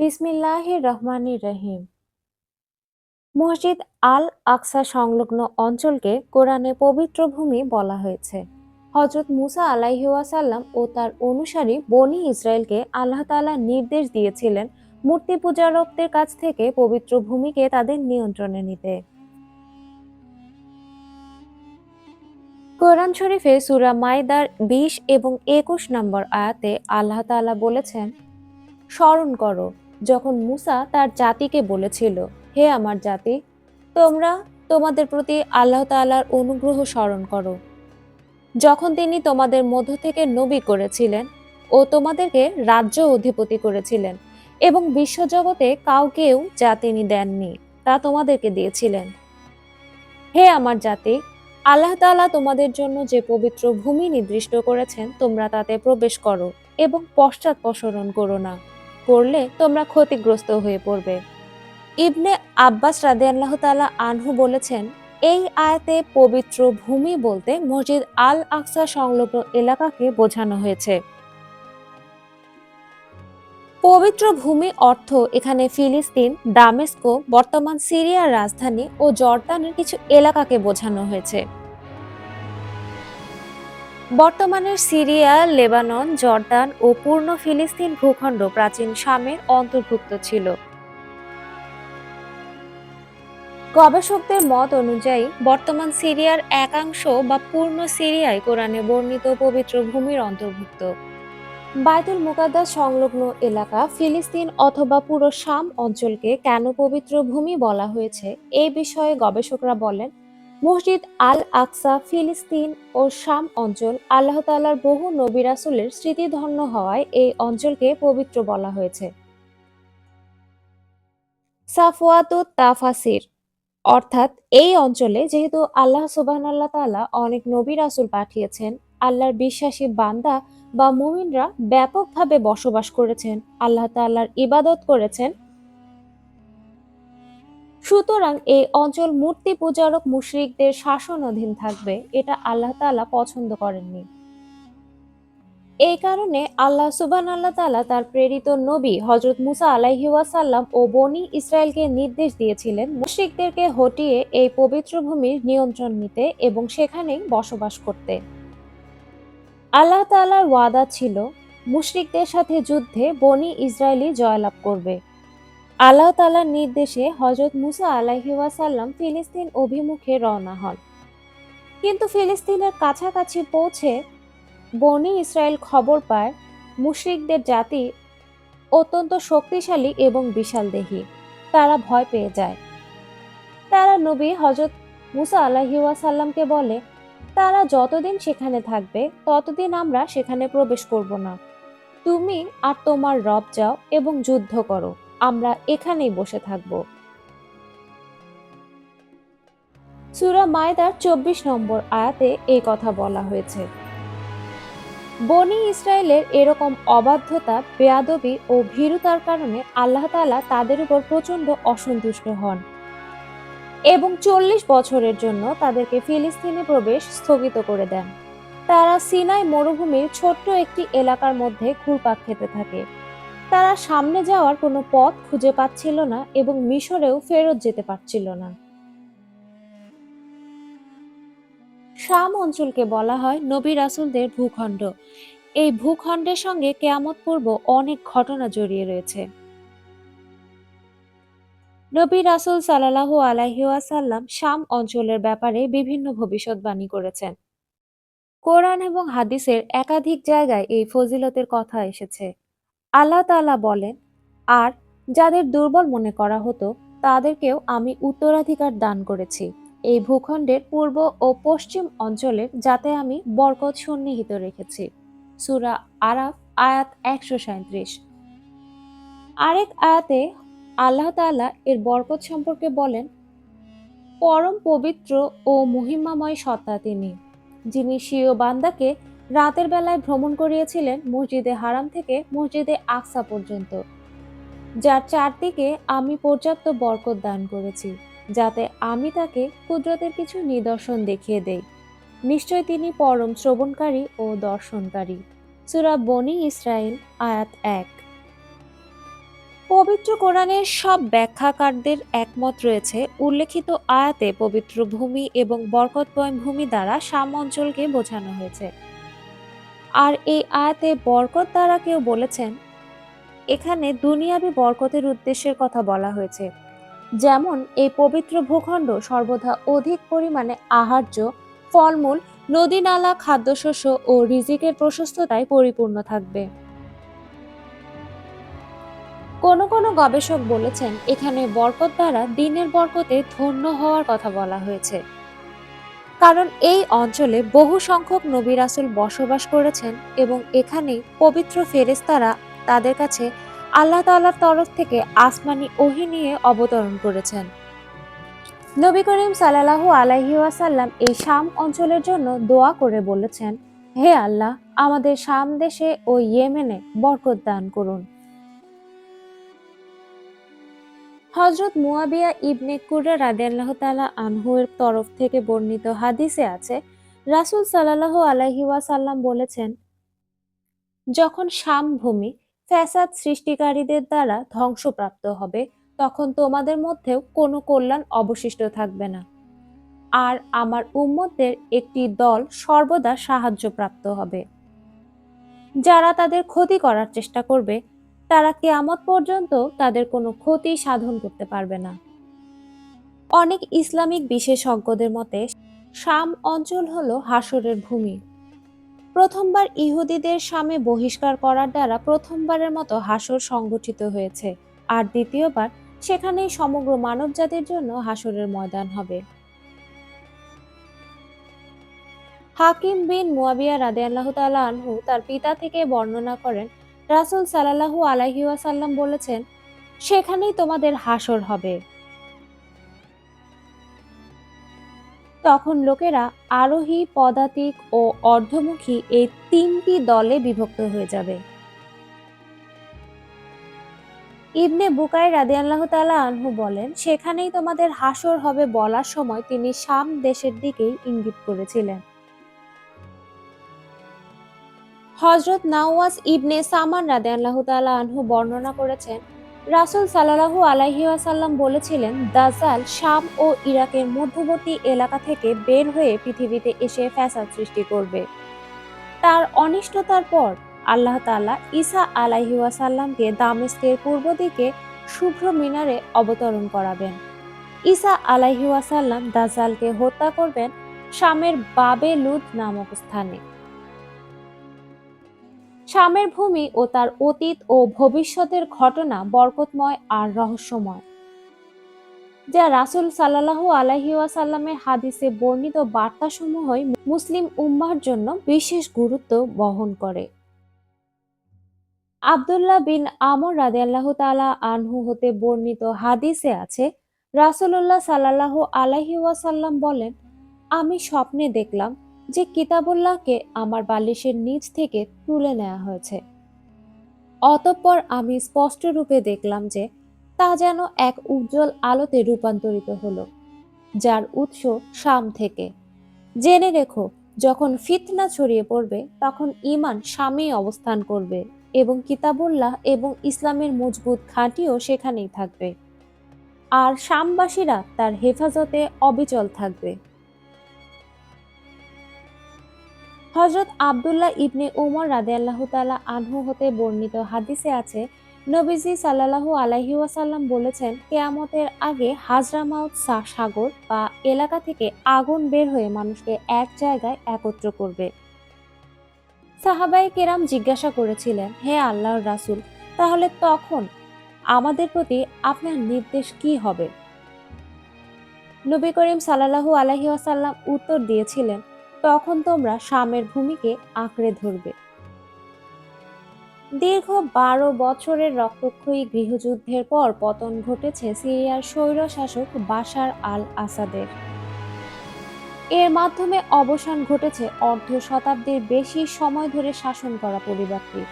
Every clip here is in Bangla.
বিসমিল্লাহির রহমানির রহিম। মসজিদ আল আকসা সংলগ্ন অঞ্চলকে কোরআনে পবিত্র ভূমি বলা হয়েছে। হজরত মুসা আলাইহাসাল্লাম ও তার অনুসারী বনি ইসরায়েলকে আল্লাহ তাআলা নির্দেশ দিয়েছিলেন মূর্তি পূজারকদের কাছ থেকে পবিত্র ভূমিকে তাদের নিয়ন্ত্রণে নিতে। কোরআন শরীফে সুরা মাইদার বিশ এবং একুশ নম্বর আয়াতে আল্লাহ তাআলা বলেছেন, স্মরণ করো যখন মুসা তার জাতিকে বলেছিল, হে আমার জাতি, তোমরা তোমাদের প্রতি আল্লাহ তাআলার অনুগ্রহ স্মরণ করো। যখন তিনি তোমাদের মধ্য থেকে নবী করেছিলেন ও তোমাদেরকে রাজ্য অধিপতি করেছিলেন এবং বিশ্বজগতে কাউকেও যা তিনি দেননি, তা তোমাদেরকে দিয়েছিলেন। হে আমার জাতি, আল্লাহ তাআলা তোমাদের জন্য যে পবিত্র ভূমি নির্দিষ্ট করেছেন, তোমরা তাতে প্রবেশ করো এবং পশ্চাৎপসরণ করো না। করলে তোমরা ক্ষতিগ্রস্ত হয়ে পড়বে। ইবনে আব্বাস রাদে আল্লাহ তালা আনহু বলেছেন, এই আয়াতে পবিত্র ভূমি বলতে মসজিদ আল আকসা সংলগ্ন এলাকাকে বোঝানো হয়েছে। পবিত্র ভূমি অর্থ এখানে ফিলিস্তিন, দামেস্কো, বর্তমান সিরিয়ার রাজধানী ও জর্দানের কিছু এলাকাকে বোঝানো হয়েছে। বর্তমানের সিরিয়া, লেবানন, জর্দান ও পূর্ণ ফিলিস্তিন ভূখণ্ড প্রাচীন শামের অন্তর্ভুক্ত ছিল। গবেষকদের মত অনুযায়ী, বর্তমান সিরিয়ার একাংশ বা পূর্ণ সিরিয়ায় কোরআনে বর্ণিত পবিত্র ভূমির অন্তর্ভুক্ত। বায়তুল মুকাদ্দাস সংলগ্ন এলাকা ফিলিস্তিন অথবা পুরো শাম অঞ্চলকে কেন পবিত্র ভূমি বলা হয়েছে এই বিষয়ে গবেষকরা বলেন মসজিদ আল আকসা ফিলিস্তিন ও শাম অঞ্চল আল্লাহ তাআলার বহু নবী রাসূলের স্মৃতিধন্য হওয়ায় এই অঞ্চলকে পবিত্র বলা হয়েছে। সাফওয়াতুত তাফাসির অর্থাৎ এই অঞ্চলে যেহেতু আল্লাহ সুবহান আল্লাহ তাআলা অনেক নবী রাসূল পাঠিয়েছেন, আল্লাহর বিশ্বাসী বান্দা বা মুমিনরা ব্যাপকভাবে বসবাস করেছেন, আল্লাহ তাআলার ইবাদত করেছেন সুতরাং এই অঞ্চল মূর্তি পূজারক মুশরিকদের শাসনাধীন থাকবে, এটা আল্লাহ তাআলা পছন্দ করেননি। এই কারণে আল্লাহ সুবান আল্লাহ তাআলা তার প্রেরিত নবী হজরত মুসা আলাইহি ওয়াসাল্লাম ও বনি ইসরায়েলকে নির্দেশ দিয়েছিলেন মুশরিকদেরকে হটিয়ে এই পবিত্র ভূমির নিয়ন্ত্রণ নিতে এবং সেখানেই বসবাস করতে। আল্লাহ তাআলার ওয়াদা ছিল, মুশরিকদের সাথে যুদ্ধে বনি ইসরায়েলি জয়লাভ করবে। আল্লাহ তাআলার নির্দেশে হজরত মুসা আলাইহি ওয়াসাল্লাম ফিলিস্তিন অভিমুখে রওনা হন। কিন্তু ফিলিস্তিনের কাছাকাছি পৌঁছে বনি ইসরায়েল খবর পায়, মুশরিকদের জাতি অত্যন্ত শক্তিশালী এবং বিশাল বিশালদেহী। তারা ভয় পেয়ে যায়। তারা নবী হজরত মুসা আলাহি ওয়াসাল্লামকে বলে, তারা যতদিন সেখানে থাকবে, ততদিন আমরা সেখানে প্রবেশ করব না। তুমি আর তোমার রব যাও এবং যুদ্ধ করো। আমরা এখানেই বসে থাকব। সুরা মায়দার চব্বিশ নম্বর আয়াতে এই কথা বলা হয়েছে। বনি ইসরায়েলের এরকম অবাধ্যতা, বেয়াদবি ও ভীরুতার কারণে আল্লাহ তাআলা তাদের উপর প্রচণ্ড অসন্তুষ্ট হন এবং চল্লিশ বছরের জন্য তাদেরকে ফিলিস্তিনে প্রবেশ স্থগিত করে দেন। তারা সিনাই মরুভূমির ছোট্ট একটি এলাকার মধ্যে ঘুরপাক খেতে থাকে। তারা সামনে যাওয়ার কোনো পথ খুঁজে পাচ্ছিল না এবং মিশরেও ফেরত যেতে পারছিল না। শাম অঞ্চলকে বলা হয় নবী রাসুলদের ভূখণ্ড। এই ভূখণ্ডের সঙ্গে কেয়ামত পূর্ব অনেক ঘটনা জড়িয়ে রয়েছে। নবী রাসুল সাল্লাহু আলাইহাসাল্লাম শাম অঞ্চলের ব্যাপারে বিভিন্ন ভবিষ্যৎবাণী করেছেন। কোরআন এবং হাদিসের একাধিক জায়গায় এই ফজিলতের কথা এসেছে। আল্লাহ তাআলা বলেন, আর যাদের দুর্বল মনে করা হতো, তাদেরকেও আমি উত্তরাধিকার দান করেছি। এই ভূখণ্ডের পূর্ব ও পশ্চিম অঞ্চলের যাতে আমি বরকত সন্নিহিত রেখেছি। সুরা আরাফ, আয়াত একশো সাঁত্রিশ আরেক আয়াতে আল্লাহ তাআলা এর বরকত সম্পর্কে বলেন, পরম পবিত্র ও মহিমাময় সত্তা তিনি, যিনি স্বীয় বান্দাকে রাতের বেলায় ভ্রমণ করিয়েছিলেন মসজিদে হারাম থেকে মসজিদে আকসা পর্যন্ত, যার চারদিকে আমি পর্যাপ্ত বরকত দান করেছি, যাতে আমি তাকে কুদরতের কিছু নিদর্শন দেখিয়ে দেই। নিশ্চয় তিনি পরম শ্রবণকারী ও দর্শনকারী। সুরা বনি ইসরায়েল আয়াত এক। পবিত্র কোরআনের সব ব্যাখ্যাকারদের একমত রয়েছে, উল্লেখিত আয়াতে পবিত্র ভূমি এবং বরকতময় ভূমি দ্বারা সাম অঞ্চলকে বোঝানো হয়েছে। আর এই আয়াতে বরকত দ্বারা কেউ বলেছেন, এখানে দুনিয়াবি বরকতের উদ্দেশ্যের কথা বলা হয়েছে। যেমন এই পবিত্র ভূখণ্ড সর্বদা অধিক পরিমাণে আহার্য, ফলমূল, নদী নালা, খাদ্যশস্য ও রিজিকের প্রশস্ততায় পরিপূর্ণ থাকবে। কোনো কোনো গবেষক বলেছেন, এখানে বরকত দ্বারা দিনের বরকতে ধন্য হওয়ার কথা বলা হয়েছে। কারণ এই অঞ্চলে বহু সংখ্যক নবী রাসুল বসবাস করেছেন এবং এখানেই পবিত্র ফেরেস্তারা তাদের কাছে আল্লাহ তাআলার তরফ থেকে আসমানি ওহি নিয়ে অবতরণ করেছেন। নবী করিম সাল্লাল্লাহু আলাইহি ওয়াসাল্লাম এই শাম অঞ্চলের জন্য দোয়া করে বলেছেন, হে আল্লাহ, আমাদের শাম দেশে ও ইয়েমেনে বরকত দান করুন। হজরত মুয়াবিয়া ইবনে কুরা রাদিয়াল্লাহু তাআলা আনহুর তরফ থেকে বর্ণিত হাদিসে আছে, রাসূল সাল্লাল্লাহু আলাইহি ওয়াসাল্লাম বলেছেন, যখন শাম ভূমি ফ্যাসাদ সৃষ্টিকারীদের দ্বারা ধ্বংসপ্রাপ্ত হবে, তখন তোমাদের মধ্যেও কোনো কল্যাণ অবশিষ্ট থাকবে না। আর আমার উম্মতদের একটি দল সর্বদা সাহায্যপ্রাপ্ত হবে। যারা তাদের ক্ষতি করার চেষ্টা করবে তারা কেয়ামত পর্যন্ত তাদের কোনো ক্ষতি সাধন করতে পারবে না। অনেক ইসলামিক বিশেষজ্ঞদের মতে, শাম অঞ্চল হল হাসরের ভূমি। প্রথমবার ইহুদিদের সামে বহিষ্কার করার দ্বারা প্রথমবারের মতো হাসর সংগঠিত হয়েছে, আর দ্বিতীয়বার সেখানেই সমগ্র মানবজাতির জন্য হাসরের ময়দান হবে। হাকিম বিন মুয়াবিয়া রাদিয়াল্লাহ তাআলা আনহু তার পিতা থেকে বর্ণনা করেন রাসূল সাল্লাল্লাহু আলাইহি ওয়াসাল্লাম বলেছেন, সেখানেই তোমাদের হাসর হবে। তখন লোকেরা আরোহী, পদাতিক ও অর্ধমুখী এই তিনটি দলে বিভক্ত হয়ে যাবে। ইবনে বুকাই রাদিয়াল্লাহু তাআলা আনহু বলেন, সেখানেই তোমাদের হাসর হবে বলার সময় তিনি শাম দেশের দিকেই ইঙ্গিত করেছিলেন। হজরত নাওয়াজ ইবনে সামান রাদিয়াল্লাহু তাআলা আনহু বর্ণনা করেছেন, রাসূল সাল্লাল্লাহু আলাইহি ওয়াসাল্লাম বলেছিলেন দাজাল শাম ও ইরাকের মধ্যবর্তী এলাকা থেকে বের হয়ে পৃথিবীতে এসে ফ্যাসাদ সৃষ্টি করবে। তার অনিষ্টতার পর আল্লাহ তাআলা ঈসা আলাইহি ওয়াসাল্লামকে দামেস্কের পূর্ব দিকে শুভ্র মিনারে অবতরণ করাবেন। ঈসা আলাইহি ওয়াসাল্লাম দাজ্জালকে হত্যা করবেন শামের বাবে লুদ নামক স্থানে। শামের ভূমি ও তার অতীত ও ভবিষ্যতের ঘটনা বরকতময় আর রহস্যময়। যা রাসূল সাল্লাল্লাহু আলাইহি ওয়াসাল্লামের হাদিসে বর্ণিত বার্তাসমূহই মুসলিম উম্মাহর জন্য বিশেষ গুরুত্ব বহন করে। আব্দুল্লাহ বিন আমর রাদিয়াল্লাহু তালা আনহু হতে বর্ণিত হাদিসে আছে, রাসূলুল্লাহ সাল্লাল্লাহু আলাইহি ওয়াসাল্লাম বলেন, আমি স্বপ্নে দেখলাম যে কিতাবুল্লাহকে আমার বালিশের নিচ থেকে তুলে নেওয়া হয়েছে। অতঃপর আমি স্পষ্ট রূপে দেখলাম যে তা যেন এক উজ্জ্বল আলোতে রূপান্তরিত হলো, যার উৎস শাম থেকে। জেনে রেখো, যখন ফিতনা ছড়িয়ে পড়বে, তখন ইমান স্বামী অবস্থান করবে এবং কিতাবুল্লাহ এবং ইসলামের মজবুত খাঁটিও সেখানেই থাকবে। আর শামবাসীরা তার হেফাজতে অবিচল থাকবে। হজরত আবদুল্লাহ ইবনে উমর রাদেয়াল্লাহ তালা আনহু হতে বর্ণিত হাদিসে আছে, নবীজি সাল্লাল্লাহু আলাইহি ওয়াসাল্লাম বলেছেন, কেয়ামতের আগে হাজরামাউত সাগর বা এলাকা থেকে আগুন বের হয়ে মানুষকে এক জায়গায় একত্র করবে। সাহাবাই কেরাম জিজ্ঞাসা করেছিলেন, হে আল্লাহর রাসূল, তাহলে তখন আমাদের প্রতি আপনার নির্দেশ কি হবে? নবী করিম সাল্লাহু আলাইহি ওয়াসাল্লাম উত্তর দিয়েছিলেন তখন তোমরা শামের ভূমিকে আঁকড়ে ধরবে। দীর্ঘ বারো বছরের রক্তক্ষয়ী গৃহযুদ্ধের পর পতন ঘটেছে সিরিয়ার স্বৈর শাসক বাশার আল আসাদের এর মাধ্যমে অবসান ঘটেছে অর্ধ শতাব্দীর বেশি সময় ধরে শাসন করা পরিবারটির।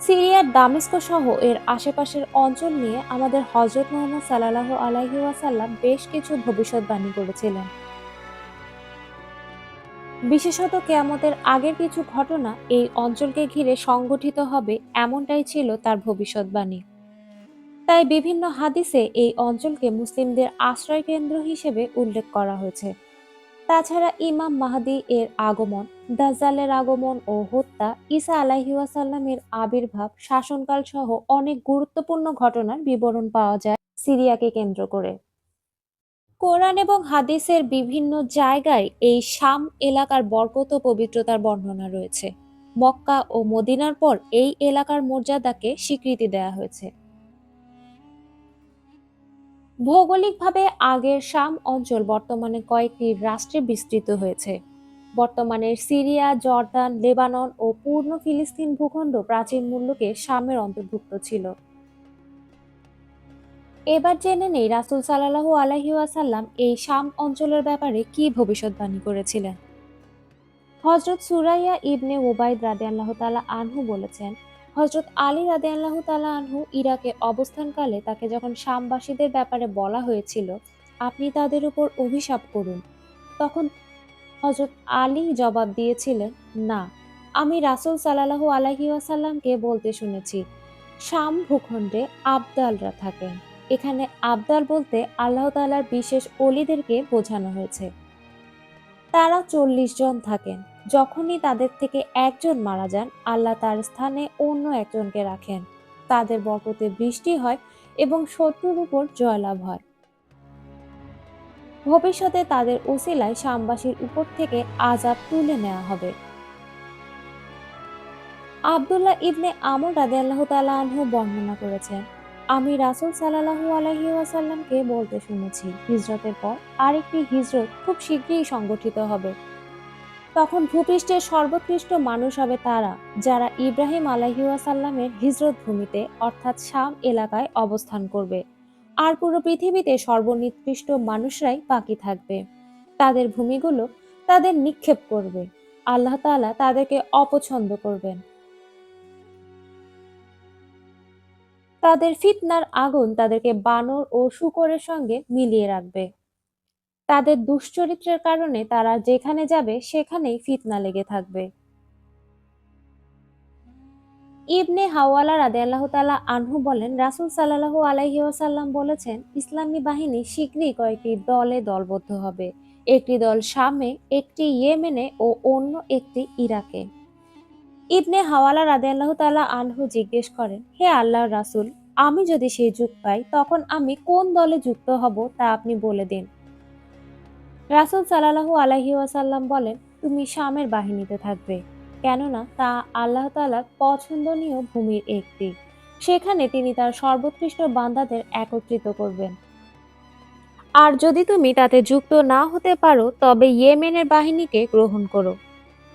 সিরিয়ার দামেস্ক সহ এর আশেপাশের অঞ্চল নিয়ে আমাদের হজরত মোহাম্মদ সাল্লাহ আলাইহি ওয়াসাল্লাম বেশ কিছু ভবিষ্যৎবাণী করেছিলেন। বিশেষত কেয়ামতের আগের কিছু ঘটনা এই অঞ্চলকে ঘিরে সংগঠিত হবে এমনটাই ছিল তার ভবিষ্যৎবাণী। তাই বিভিন্ন হাদিসে এই অঞ্চলকে মুসলিমদের আশ্রয় কেন্দ্র হিসেবে উল্লেখ করা হয়েছে। তাছাড়া ইমাম মাহাদি এর আগমন, দাজ্জালের আগমন ও হত্যা, ঈসা আলাইহিওয়াসাল্লামের আবির্ভাব শাসনকাল সহ অনেক গুরুত্বপূর্ণ ঘটনার বিবরণ পাওয়া যায় সিরিয়াকে কেন্দ্র করে। কোরআন এবং হাদিসের বিভিন্ন জায়গায় এই শাম এলাকার বরকত ও পবিত্রতার বর্ণনা রয়েছে। মক্কা ও মদিনার পর এই এলাকার মর্যাদাকে স্বীকৃতি দেয়া হয়েছে। ভৌগোলিকভাবে আগের শাম অঞ্চল বর্তমানে কয়েকটি রাষ্ট্রে বিস্তৃত হয়েছে। বর্তমানে সিরিয়া, জর্দান, লেবানন ও পূর্ণ ফিলিস্তিন ভূখণ্ড প্রাচীন মূল্যকে শামের অন্তর্ভুক্ত ছিল। এবার জেনে নেই রাসুল সাল্লাহু আলহি ওয়াসাল্লাম এই শাম অঞ্চলের ব্যাপারে কি ভবিষ্যৎবাণী করেছিলেন। হজরত সুরাইয়া ইবনে ওবায়দ রাদে আল্লাহ তালা আনহু বলেছেন হজরত আলী রাদে আল্লাহ তালা আনহু ইরাকে অবস্থানকালে তাকে যখন শামবাসীদের ব্যাপারে বলা হয়েছিল, আপনি তাদের উপর অভিশাপ করুন। তখন হজরত আলী জবাব দিয়েছিলেন, না, আমি রাসুল সাল্লাহু আলহি ওয়াসাল্লামকে বলতে শুনেছি, শাম ভূখণ্ডে আবদালরা থাকেন। এখানে আবদাল বলতে আল্লাহ তালার বিশেষ অলিদেরকে বোঝানো হয়েছে। তারা চল্লিশ জন থাকেন। যখনই তাদের থেকে একজন মারা যান, আল্লাহ তার স্থানে অন্য একজনকে রাখেন। তাদের বরকতে বৃষ্টি হয় এবং শত্রুর উপর জয়লাভ হয়। ভবিষ্যতে তাদের ওসিলায় শামবাসীর উপর থেকে আজাব তুলে নেওয়া হবে। আবদুল্লাহ ইবনে আমর রাদে আল্লাহ তালা বর্ণনা করেছেন আমি রাসুল সাল্লাহু আলহি ওয়াসাল্লামকে বলতে শুনেছি, হিজরতের পর আরেকটি হিজরত খুব শীঘ্রই সংগঠিত হবে। তখন ভূপৃষ্ঠের সর্বোৎকৃষ্ট মানুষ হবে তারা, যারা ইব্রাহিম আলাহিউসাল্লামের হিজরত ভূমিতে, অর্থাৎ শাম এলাকায় অবস্থান করবে। আর পুরো পৃথিবীতে সর্বনিকৃষ্ট মানুষরাই বাকি থাকবে। তাদের ভূমিগুলো তাদের নিক্ষেপ করবে। আল্লাহ তাআলা তাদেরকে অপছন্দ করবেন। তাদের ফিতনার আগুন তাদেরকে বানর ও শুকরের সঙ্গে মিলিয়ে রাখবে। তাদের দুশ্চরিত্রের কারণে তারা যেখানে যাবে, সেখানেই ফিতনা লেগে থাকবে। ইবনে হাওয়ালা রাদে আল্লাহ তালা আনহু বলেন, রাসুল সাল্লাহু আলাইহি ওয়াসাল্লাম বলেছেন, ইসলামী বাহিনী শীঘ্রই কয়েকটি দলে দলবদ্ধ হবে। একটি দল শামে, একটি ইয়েমেনে ও অন্য একটি ইরাকে। ইবনে হাওয়ালা রাদে আল্লাহ তালা আনহু জিজ্ঞেস করেন, হে আল্লাহর রাসুল, আমি যদি সেই যুগ পাই, তখন আমি কোন দলে যুক্ত হব তা আপনি বলে দিন। রাসুল সাল্লাহু আলাহি ওয়াসাল্লাম বলেন, তুমি শামের বাহিনীতে থাকবে, কেননা তা আল্লাহ তালার পছন্দনীয় ভূমির একটি। সেখানে তিনি তার সর্বোৎকৃষ্ট বান্দাদের একত্রিত করবেন। আর যদি তুমি তাতে যুক্ত না হতে পারো, তবে ইয়েমেনের বাহিনীকে গ্রহণ করো।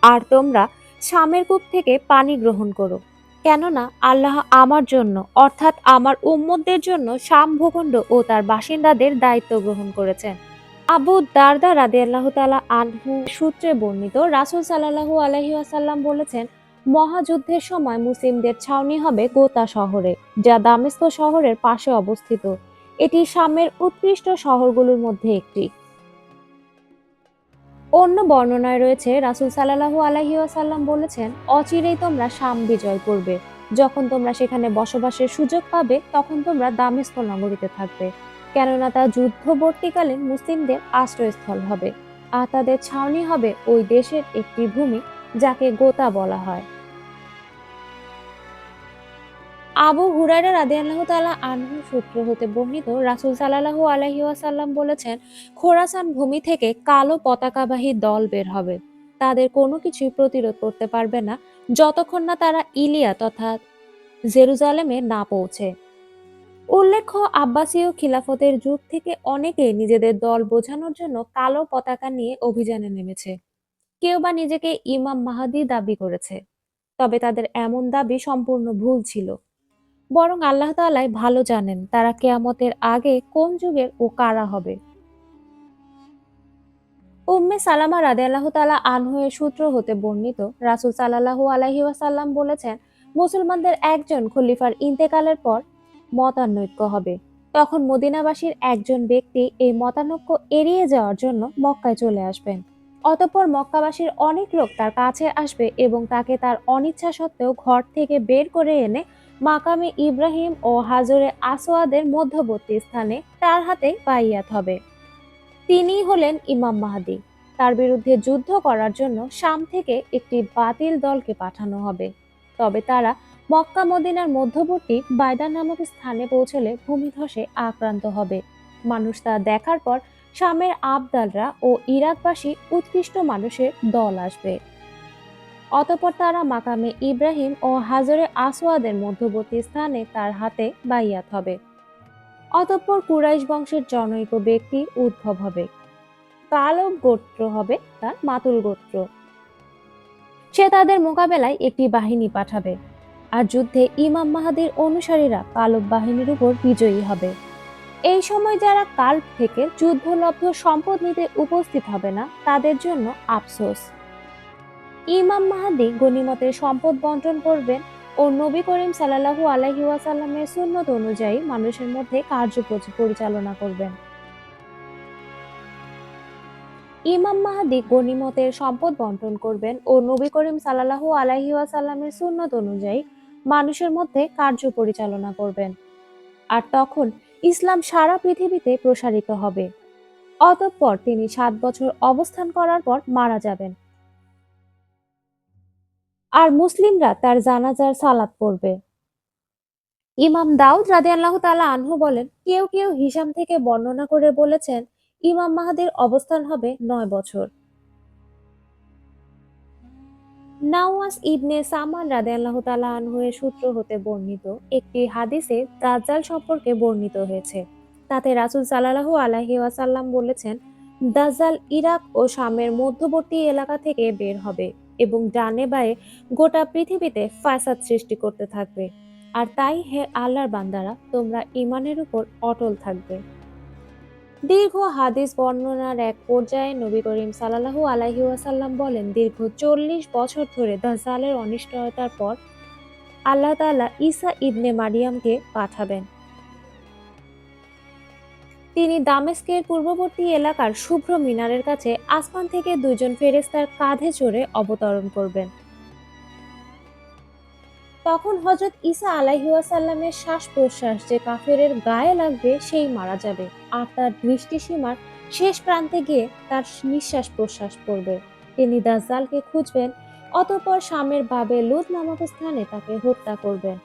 আর তোমরা শামের কূপ থেকে পানি গ্রহণ করো। কেননা আল্লাহ আমার জন্য, অর্থাৎ আমার উম্মতদের জন্য শাম ভূখণ্ড ও তার বাসিন্দাদের দায়িত্ব গ্রহণ করেছেন। আবু দারদা রাদে আল্লাহ তালা আনহু সূত্রে বর্ণিত রাসুল সাল্লাহু আলহি আসাল্লাম বলেছেন, মহাযুদ্ধের সময় মুসলিমদের ছাউনি হবে গোতা শহরে, যা দামেস্ক শহরের পাশে অবস্থিত। এটি শামের উৎকৃষ্ট শহরগুলোর মধ্যে একটি। অন্য বর্ণনায় রয়েছে, রাসুল সাল্লাহু আলহি আসাল্লাম বলেছেন, অচিরেই তোমরা শাম বিজয় করবে। যখন তোমরা সেখানে বসবাসের সুযোগ পাবে, তখন তোমরা দামেস্ক নগরীতে থাকবে। কেননা তা যুদ্ধবর্তীকালীন মুসলিমদের আশ্রয়স্থল হবে। আর তাদের ছাউনি হবে ওই দেশের একটি ভূমি, যাকে গোতা বলা হয়। আবু হুরাইরা রাদি আল্লাহ তালা আনহু সূত্র হতে বর্ণিত রাসুল সাল্লাহু আলহি ওয়াসাল্লাম বলেছেন, খোরাসান ভূমি থেকে কালো পতাকাবাহী দল বের হবে। তাদের কোনো কিছুই প্রতিরোধ করতে পারবে না, যতক্ষণ না তারা ইলিয়া তথা জেরুজালেমে না পৌঁছে। উল্লেখ্য, আব্বাসীয় খিলাফতের যুগ থেকে অনেকে নিজেদের দল বোঝানোর জন্য কালো পতাকা নিয়ে অভিযানে নেমেছে। কেউ বা নিজেকে ইমাম মাহাদি দাবি করেছে, তবে তাদের এমন দাবি সম্পূর্ণ ভুল ছিল। বরং আল্লাহ তালাই ভালো জানেন তারা কেয়ামতের আগে কোন যুগের ও কারা হবে। উম্মে সালামা রাদে আল্লাহ তালা আনহুয়ের সূত্র হতে বর্ণিত, রাসুল সাল্লাহু আলহি ওয়াসাল্লাম বলেছেন, মুসলমানদের একজন খলিফার ইন্তেকালের পর মতানৈক্য হবে। তখন মদিনাবাসীর একজন ব্যক্তি এই মতানৈক্য এড়িয়ে যাওয়ার জন্য মক্কায় চলে আসবেন। অতঃপর মক্কাবাসীর অনেক লোক তার কাছে আসবে এবং তাকে তার অনিচ্ছা সত্ত্বেও ঘর থেকে বের করে এনে মাকামে ইব্রাহিম ও হাজরে আসওয়াদের মধ্যবর্তী স্থানে তার হাতে বাইয়াত হবে। তিনিই হলেন ইমাম মাহাদি। তার বিরুদ্ধে যুদ্ধ করার জন্য শাম থেকে একটি বাতিল দলকে পাঠানো হবে। তবে তারা মক্কা মদিনার মধ্যবর্তী বাইদা নামক স্থানে পৌঁছলে ভূমিধসে আক্রান্ত হবে। মানুষ তা দেখার পর শামের আবদালরা ও ইরাকবাসী উৎকৃষ্ট মানুষের দল আসবে। অতঃপর তারা মাকামে ইব্রাহিম ও হাজরে আসওয়াদের মধ্যবর্তী স্থানে তার হাতে বাইয়াত হবে। অতঃপর কুরাইশ বংশের জনৈক ব্যক্তির উদ্ভব হবে। কালব গোত্র হবে তার মাতুল গোত্র। সে তাদের মোকাবেলায় একটি বাহিনী পাঠাবে আর যুদ্ধে ইমাম মাহাদির অনুসারীরা কালব বাহিনীর উপর বিজয়ী হবে। এই সময় যারা কাল্প থেকে যুদ্ধলব্ধ সম্পদ নিতে উপস্থিত হবে না, তাদের জন্য আফসোস। ইমাম মাহাদি গনিমতের সম্পদ বন্টন করবেন ও নবী করিম সাল্লাহু আলাইহি ওয়াসাল্লামের সুন্নত অনুযায়ী মানুষের মধ্যে কার্য পরিচালনা করবেন। ইমাম মাহাদি গনিমতের সম্পদ বন্টন করবেন ও নবী করিম সাল্লাহু আলাইহি ওয়াসাল্লামের সুন্নত অনুযায়ী মানুষের মধ্যে কার্য পরিচালনা করবেন। আর তখন ইসলাম সারা পৃথিবীতে প্রসারিত হবে। অতঃপর তিনি সাত বছর অবস্থান করার পর মারা যাবেন। আর মুসলিমরা তার জানাজার সালাত পড়বে। ইমাম দাউদ রাদে আল্লাহ তাআলা আনহু বলেন, কেউ কেউ হিসাম থেকে বর্ণনা করে বলেছেন, ইমাম মাহাদের অবস্থান হবে নয় বছর। নাওয়াজ ইবনে সামান রাদিয়াল্লাহু তাআলা আনহু এর সূত্র হতে বর্ণিত একটি হাদিসে দাজ্জাল সম্পর্কে বর্ণিত হয়েছে। তাতে রাসূল সাল্লাল্লাহু আলাইহি ওয়াসাল্লাম বলেছেন, দাজ্জাল ইরাক ও শামের মধ্যবর্তী এলাকা থেকে বের হবে। এবং ডানে বায়ে গোটা পৃথিবীতে ফাসাদ সৃষ্টি করতে থাকবে। আর তাই হে আল্লাহর বান্দারা, তোমরা ইমানের উপর অটল থাকবে। দীর্ঘ হাদিস বর্ণনার এক পর্যায়ে নবী করিম সাল্লাল্লাহু আলাইহি ওয়াসাল্লাম বলেন, দীর্ঘ চল্লিশ বছর ধরে দাজ্জালের অনিশ্চয়তার পর আল্লাহ তাআলা ঈসা ইবনে মারিয়ামকে পাঠাবেন। তিনি দামেস্কের পূর্ববর্তী এলাকার শুভ্র মিনারের কাছে আসমান থেকে দুইজন ফেরেস্তার কাঁধে চড়ে অবতরণ করবেন। তখন হজরত ঈসা আলাইহাসাল্লামের শ্বাস প্রশ্বাস যে কাফেরের গায়ে লাগবে সেই মারা যাবে আর তার দৃষ্টিসীমার শেষ প্রান্তে গিয়ে তার নিঃশ্বাস প্রশ্বাস পড়বে। তিনি দাজ্জালকে খুঁজবেন, অতঃপর শামের বাবে লুত নামক স্থানে তাকে হত্যা করবেন।